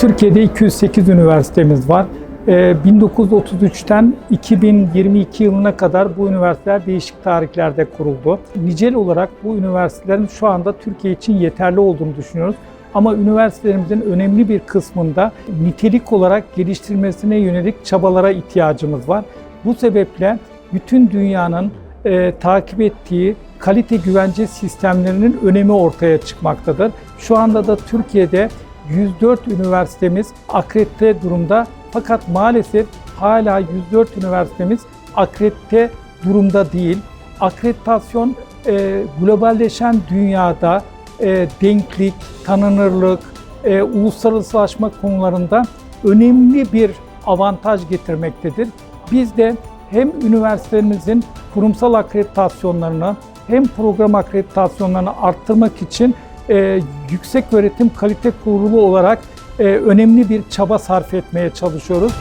Türkiye'de 208 üniversitemiz var. Ee, 1933'ten 2022 yılına kadar bu üniversiteler değişik tarihlerde kuruldu. Nicel olarak bu üniversitelerin şu anda Türkiye için yeterli olduğunu düşünüyoruz. Ama üniversitelerimizin önemli bir kısmında nitelik olarak geliştirmesine yönelik çabalara ihtiyacımız var. Bu sebeple bütün dünyanın e, takip ettiği kalite güvence sistemlerinin önemi ortaya çıkmaktadır. Şu anda da Türkiye'de 104 üniversitemiz akredite durumda fakat maalesef hala 104 üniversitemiz akredite durumda değil. Akreditasyon e, globalleşen dünyada e, denklik, tanınırlık, e, uluslararasılaşma konularında önemli bir avantaj getirmektedir. Biz de hem üniversitelerimizin kurumsal akreditasyonlarını hem program akreditasyonlarını arttırmak için e, Yüksek Öğretim Kalite Kurulu olarak e, önemli bir çaba sarf etmeye çalışıyoruz.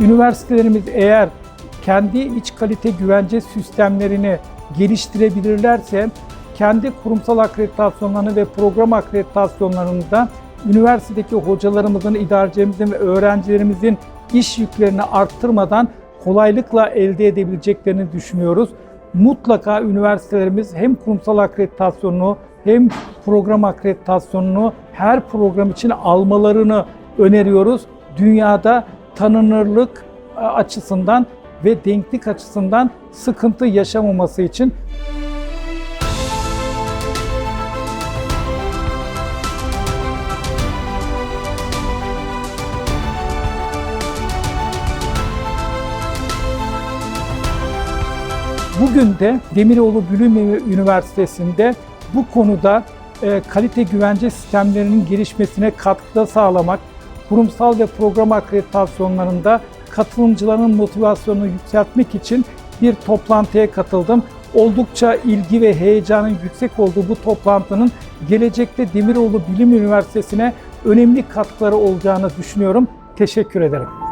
Üniversitelerimiz eğer kendi iç kalite güvence sistemlerini geliştirebilirlerse kendi kurumsal akreditasyonlarını ve program akreditasyonlarını da üniversitedeki hocalarımızın, idarecilerimizin ve öğrencilerimizin iş yüklerini arttırmadan kolaylıkla elde edebileceklerini düşünüyoruz. Mutlaka üniversitelerimiz hem kurumsal akreditasyonunu hem program akreditasyonunu her program için almalarını öneriyoruz. Dünyada tanınırlık e, açısından ve denklik açısından sıkıntı yaşamaması için Bugün de Demiroğlu Bilim Üniversitesi'nde bu konuda e, kalite güvence sistemlerinin gelişmesine katkıda sağlamak, kurumsal ve program akreditasyonlarında katılımcıların motivasyonunu yükseltmek için bir toplantıya katıldım. Oldukça ilgi ve heyecanın yüksek olduğu bu toplantının gelecekte Demiroğlu Bilim Üniversitesi'ne önemli katkıları olacağını düşünüyorum. Teşekkür ederim.